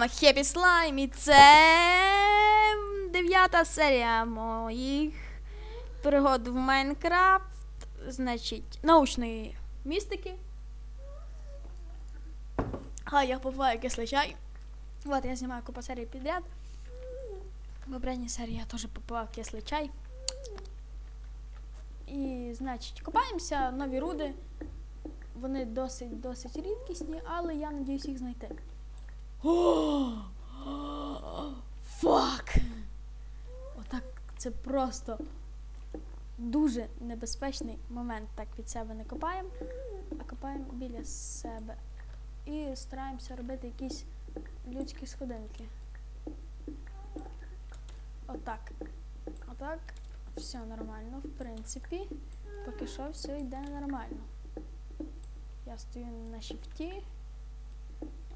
вами Хеппі Слайм і це дев'ята серія моїх пригод в Майнкрафт, значить, научної містики. А я попиваю кислий чай. Вот я знімаю купу серій підряд. В попередній серії я теж попивав кислий чай. І, значить, копаємося, нові руди. Вони досить досить рідкісні, але я надіюсь їх знайти. Фак! Отак це просто дуже небезпечний момент. Так від себе не копаємо, а копаємо біля себе. І стараємося робити якісь людські сходинки. Отак. Отак. Все нормально, в принципі. Поки що все йде нормально. Я стою на шифті.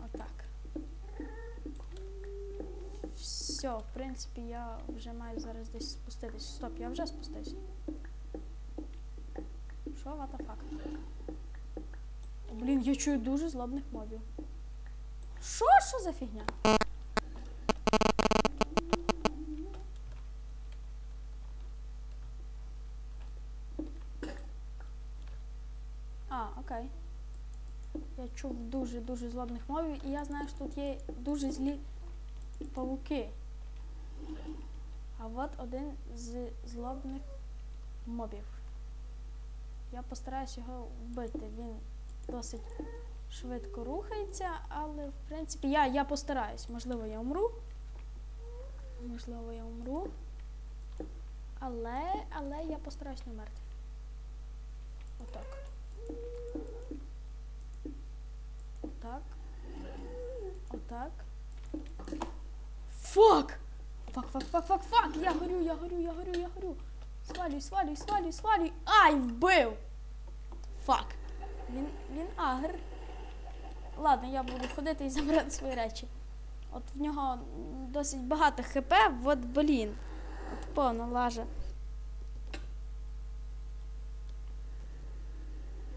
Отак. Все, в принципі, я вже маю зараз десь спуститись. Стоп, я вже спустився. Що, what? Блін, я чую дуже злобних мобів. Що? Що за фігня? А, окей. Я чув дуже-дуже злобних мобів, і я знаю, що тут є дуже злі павуки. А от один з злобних мобів. Я постараюсь його вбити. Він досить швидко рухається, але в принципі я, я постараюсь. Можливо, я умру. Можливо, я умру. Але, але я постараюсь не вмерти. Отак. Отак. Отак. Фак! Фак, фак, фак, фак, фак! Я горю, я горю, я горю, я горю. Свалюй, свалюй, свалюй, свалюй. Ай, вбив! Фак. Він, він агр. Ладно, я буду ходити і забирати свої речі. От в нього досить багато хп, от блін. От повна лажа.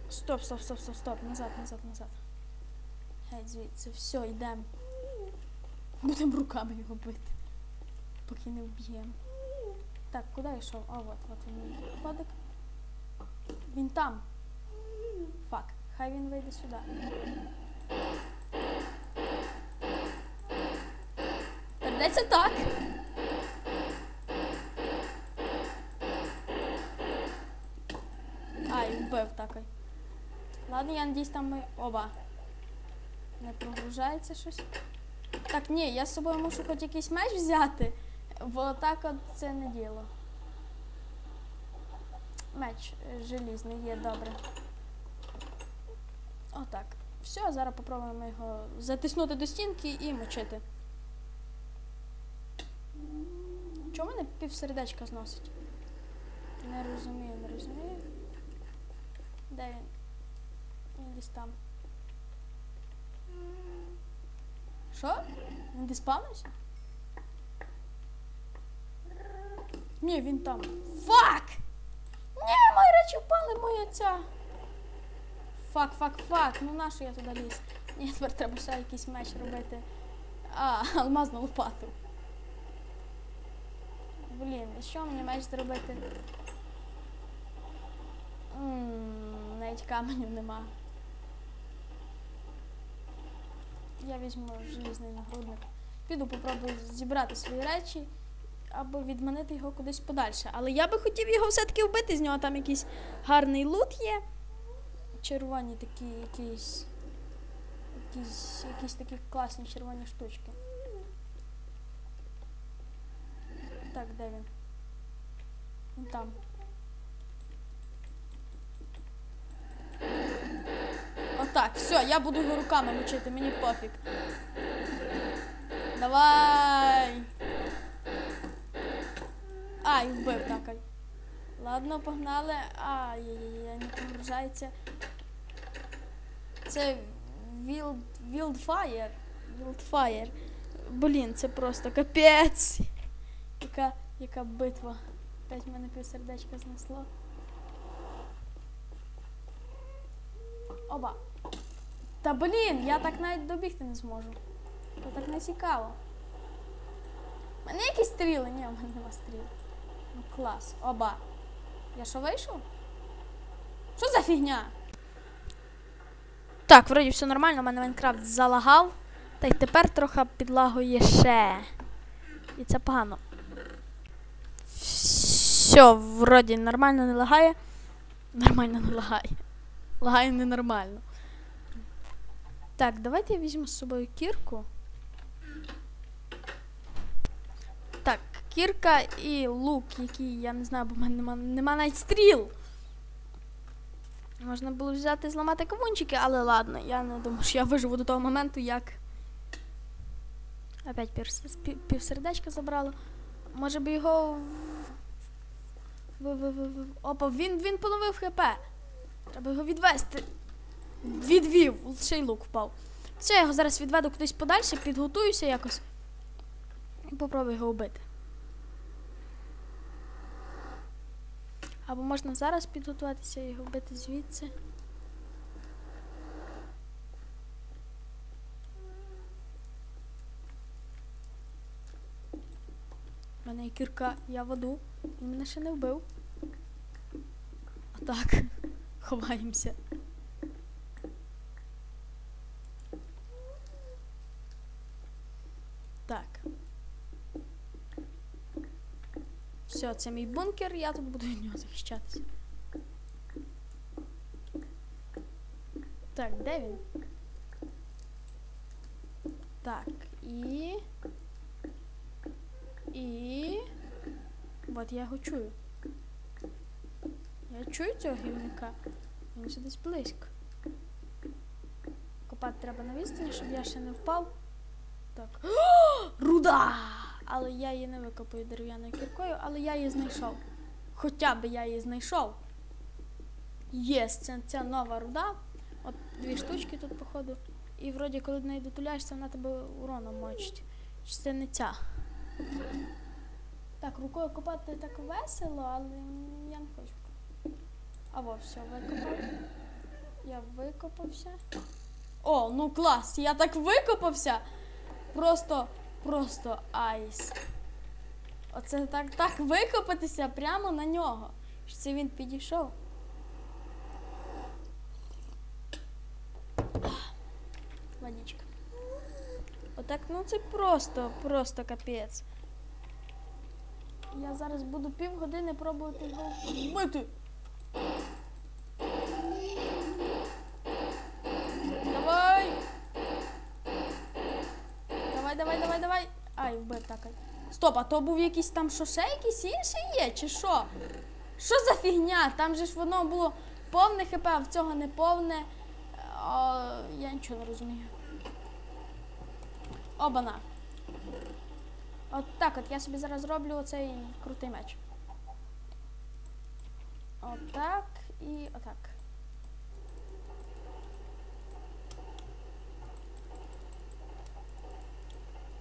Стоп, стоп, стоп, стоп, стоп. Назад, назад, назад. Геть звідси, все, йдемо. Будемо руками його бити. Поки не вб'ємо. Так, куди йшов? А, от, от він мій ходик. Він там. Фак. Хай він вийде сюди. Придеться так. Ай, вбив такий. Ладно, я надіюсь, там ми оба. Не прогружається щось. Так, ні, я з собою мушу хоч якийсь меч взяти, бо так от це не діло. Меч желізний є, добре. Отак. Все, зараз попробуємо його затиснути до стінки і мочити. Чому мене півсердечка зносить? Не розумію, не розумію. Де він? Він десь там. Що? Він десь спавнився? Ні, він там. Фак! Ні, мої речі впали, моя ця. Фак, фак, фак. Ну нащо я туди ліз? Ні, тепер треба ще якийсь меч робити. А, алмазну лопату. Блін, і що мені меч зробити? М, Навіть каменів нема. Я візьму желізний нагрудник. Піду попробую зібрати свої речі або відманити його кудись подальше. Але я би хотів його все-таки вбити, з нього там якийсь гарний лут є. Червоні такі якісь. Якісь, якісь такі класні червоні штучки. Так, де він? Він там. Отак, все, я буду його руками мочити, мені пофіг. Давай. Ай, вбив такий. Ладно, погнали. Ай-яй-яй, не погружається. Це Wild, Wildfire. Wildfire. Блін, це просто капець. Яка, яка битва. Опять мене півсердечка знесло. Оба. Та блін, я так навіть добігти не зможу. То так не цікаво. У мене якісь стріли? Ні, у мене нема стріл. Ну клас. Оба. Я що вийшов? Що за фігня? Так, вроді все нормально, у мене Майнкрафт залагав. Та й тепер трохи підлагує ще. І це погано. Все, вроді нормально не лагає. Нормально не лагає. Лагає ненормально. Так, давайте я візьму з собою кірку. Кірка і лук, який я не знаю, бо в мене нема, нема навіть стріл. Можна було взяти і зламати кавунчики, але ладно, я не думаю, що я виживу до того моменту, як. Опять пів, пів, півсердечка забрало. Може би його. Опа, він, він половив хп. Треба його відвести. Відвів, ще й лук впав. Все, я його зараз відведу кудись подальше, підготуюся якось. І попробую його вбити. Або можна зараз підготуватися і його вбити звідси. У мене є кірка, я воду, він мене ще не вбив. Отак. Ховаємося. Так. Все, це мій бункер, я тут буду від нього захищатися. Так, де він? Так, і. І. От я його чую. Я чую цього гівника. Він ще десь близько. Копати треба на відстані, щоб я ще не впав. Так. Руда! Але я її не викопаю дерев'яною кіркою, але я її знайшов. Хоча б я її знайшов. Є, це ця нова руда. От дві штучки тут, походу. І вроді, коли до неї дотуляєшся, вона тебе уроном мочить. Чи це не ця? Так, рукою копати так весело, але я не хочу. А во, все, викопав. Я викопався. О, ну клас! Я так викопався! Просто, просто айс. Оце так, так викопатися прямо на нього. Що це він підійшов. Водичка. Отак, ну це просто, просто капець. Я зараз буду півгодини пробувати його вбити. Давай! Давай, давай, давай, давай. Ай, вбив так. Стоп, а то був якийсь там що ще якийсь інший є, чи що? Що за фігня? Там же ж воно було повне хп, а в цього не повне. А, я нічого не розумію. Обана. От так от я собі зараз роблю оцей крутий меч. Отак і отак.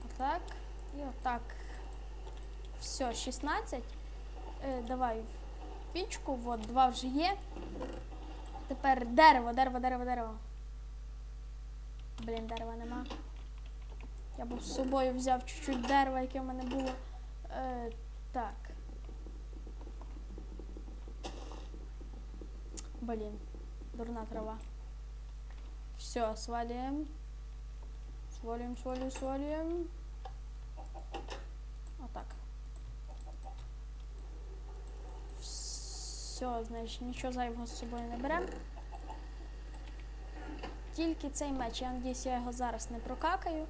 Отак і отак. Все, 16. Е, давай в пічку, от, два вже є. Тепер дерево, дерево, дерево, дерево. Блін, дерева нема. Я був з собою взяв чуть-чуть дерева, яке в мене було. Е, так. Блін, дурна трава. Все, свалюємо. Свалюємо, свалюємо, свалюємо. Отак. Все, значить, нічого зайвого з собою не беремо. Тільки цей меч, я надіюсь, я його зараз не прокакаю.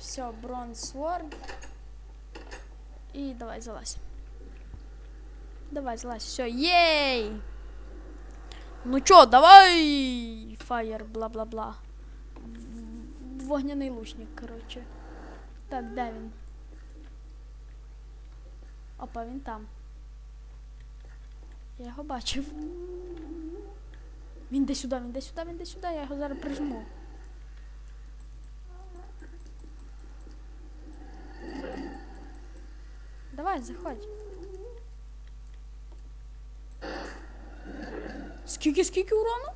Все, бронз сворд. І давай залазь. Давай, залазь, все, єй! Ну чо, давай! Фаєр, бла-бла-бла. Вогняний лучник, коротше. Так, де він? Опа, він там. Я його бачив. Він де сюди, він де сюди, він де сюди, я його зараз прижму. Давай, заходь. Скільки, скільки урону?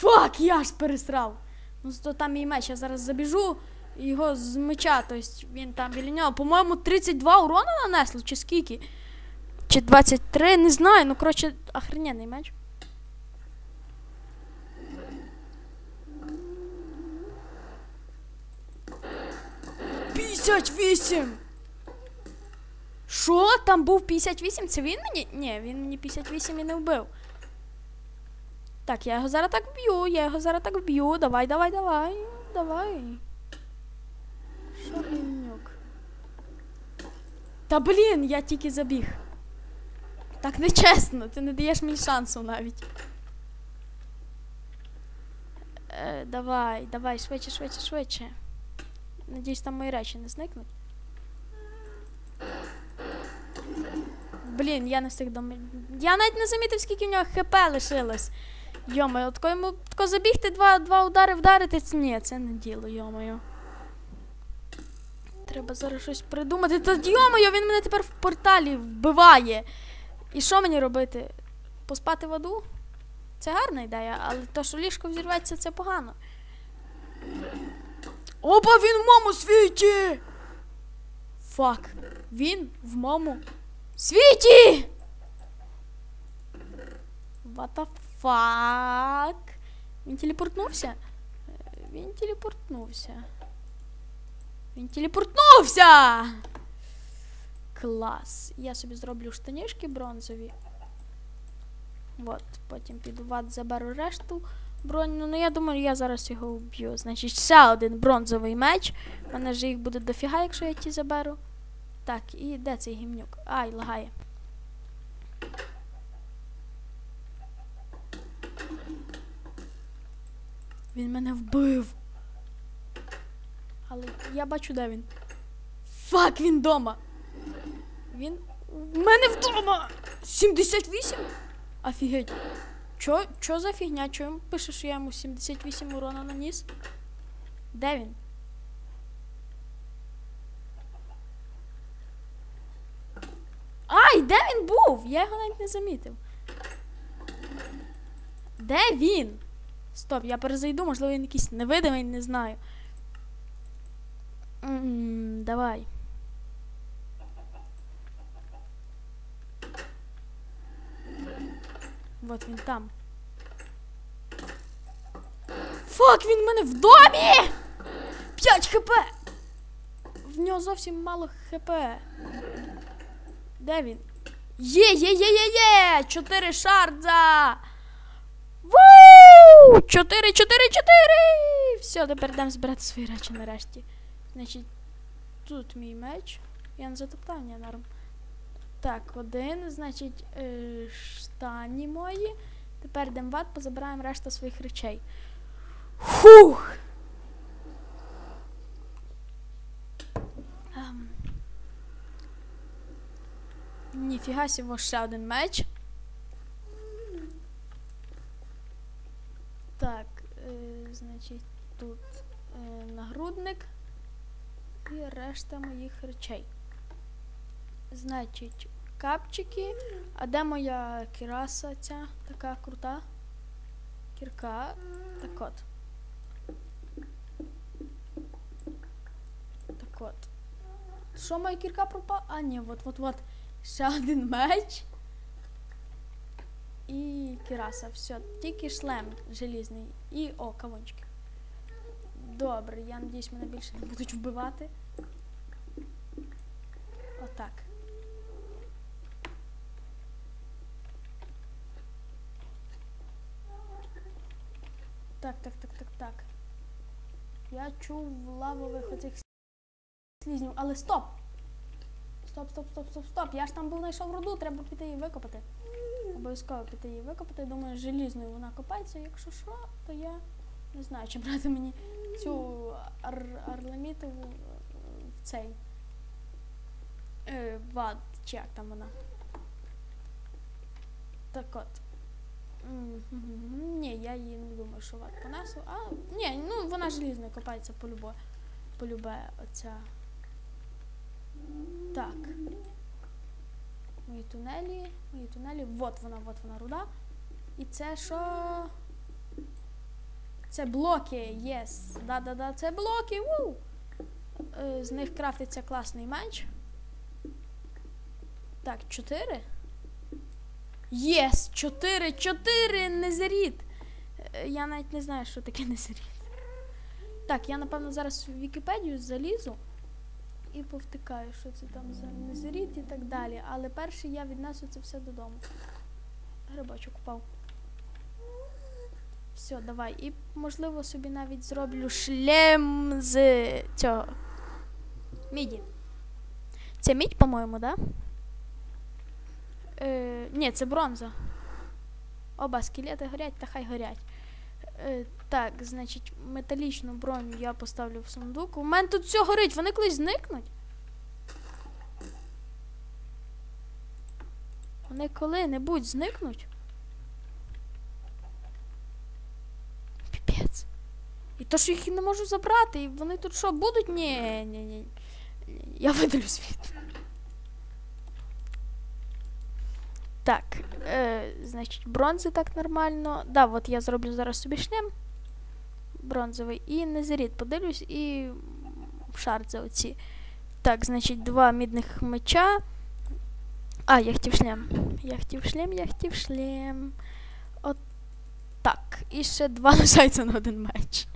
Фак, я ж пересрав. Ну, зато там мій меч, я зараз забіжу його з меча, тобто він там біля нього. По-моєму, 32 урона нанесло, чи скільки? Чи 23, не знаю, ну коротше, охрененний меч. П'ятдесят вісім! Що? Там був 58? Це він мені? Ні, він мені 58 і не вбив. Так, я його зараз так вб'ю, я його зараз так вб'ю. Давай, давай, давай. Давай. Що? Та блін, я тільки забіг. Так нечесно, ти не даєш мені шансу навіть. Е, давай, давай, швидше, швидше, швидше. Надіюсь, там мої речі не зникнуть. Блін, я не встиг до Я навіть не замітив, скільки в нього хп лишилось. Йомаю, коли йому тако забігти, два, два удари вдарити, це ні, це не діло, йомаю. Треба зараз щось придумати. Та йомаю, він мене тепер в порталі вбиває. І що мені робити? Поспати в аду? Це гарна ідея, але то, що ліжко взірветься, це погано. Опа, він в моєму світі! Фак. Він в моєму світі! What the fuck? Він телепортнувся? Е, Він телепортнувся. Він телепортнувся! Клас. Я собі зроблю штанішки бронзові. От, потім піду в ад, заберу решту броню. Ну я думаю, я зараз його вб'ю. Значить, ще один бронзовий меч. У мене ж їх буде дофіга, якщо я ті заберу. Так, і де цей гімнюк? Ай, лагає. Він мене вбив. Але я бачу, де він. Фак, він вдома. Він в мене вдома. 78? Офігеть. Чо, чо за фігня? Чо йому пише, що я йому 78 урона наніс? Де він? Ай, де він був? Я його навіть не замітив. Де він? Стоп, я перезайду, можливо, він якийсь невидимий, не знаю. Давай. Вот він там. Фак, він в мене в домі! 5 хп! В нього зовсім мало хп. Де він? Є, є, є, є, є! Чотири шардза! Чотири, чотири, чотири! Все, тепер йдемо збирати свої речі нарешті. Значить, тут мій меч. Я не затоптав, ні, норм. Так, один, значить, е, штані мої. Тепер йдемо в ад, позабираємо решту своїх речей. Фух! Ем. Ніфіга сього ще один меч. Так, е, значить, тут е, нагрудник і решта моїх речей. Значить, капчики. А де моя кіраса ця така крута? Кірка. Так от. Так от. Що моя кірка пропала? А, ні, от, от, от. Ще один меч. І кіраса. Все. Тільки шлем желізний. І о, кавунчики. Добре, я надіюсь, мене більше не будуть вбивати. Отак. Так, так, так, так, так. Я чув лавових оцих слізнів, але стоп! Стоп, стоп, стоп, стоп, стоп. Я ж там був знайшов руду, треба піти її викопати. Обов'язково піти її викопати. Думаю, желізною вона копається. Якщо що, то я не знаю, чи брати мені цю ар арламітову е, в цей е, вад, чи як там вона. Так от. Ні, я її не думаю, що вад понесу. А, ні, ну вона желізною копається полюбе. Полюбе оця. Так. Мої тунелі, мої тунелі. Вот вона, вот вона руда. І це що? Це блоки, єс. Да-да-да, це блоки. Ву! Е, З них крафтиться класний меч. Так, чотири. Єс! Чотири! Чотири! Незеріт! Я навіть не знаю, що таке незеріт. Так, я напевно зараз в Вікіпедію залізу і повтикаю, що це там за незеріт і так далі. Але перше я віднесу це все додому. Грибочок впав. Все, давай. І можливо собі навіть зроблю шлем з цього. Міді. Це мідь, по-моєму, да? Е, ні, це бронза. Оба скелети горять, та хай горять. Е, так, значить, металічну броню я поставлю в сундук. У мене тут все горить, вони колись зникнуть. Вони коли-небудь зникнуть. То, що їх не можу забрати, і вони тут що, будуть? Ні, ні, ні. Я видалю світ. Так, е, значить, бронзи так нормально. Да, от я зроблю зараз собі шлем бронзовий і незарід подивлюсь і шарт за оці. Так, значить, два мідних меча. А, я хотів шлем. Я хотів шлем, я хотів шлем. От так. І ще два лишаються на один меч.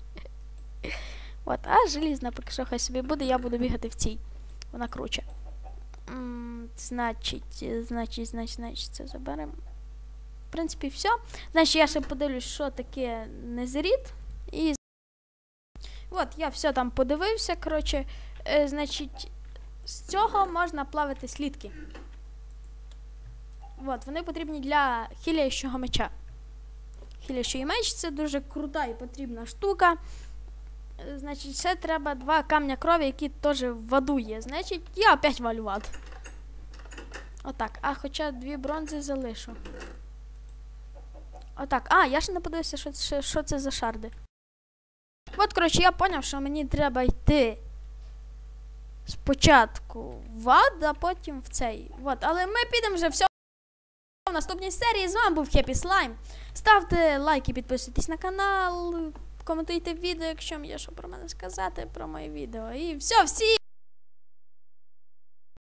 От, а желізна поки що хай собі буде, я буду бігати в цій. Вона круче. М, Значить, значить, значить, значить, це заберемо. В принципі, все. Значить, я ще подивлюсь, що таке незеріт. І. От, я все там подивився. Коротше, е, значить, з цього можна плавити слідки. От, вони потрібні для хіляючого меча. Хіляючий меч це дуже крута і потрібна штука. Е, Значить, ще треба два камня крові, які теж в аду є. Значить, я опять валю в ад. Отак. А хоча дві бронзи залишу. Отак. А, я ще не подивився, що, це- що це за шарди. От, коротше, я зрозумів, що мені треба йти спочатку в ад, а потім в цей. От, але ми підемо вже все в наступній серії. З вами був Хеппі Слайм. Ставте лайки, підписуйтесь на канал, коментуйте відео, якщо є що про мене сказати, про моє відео. І все, всі!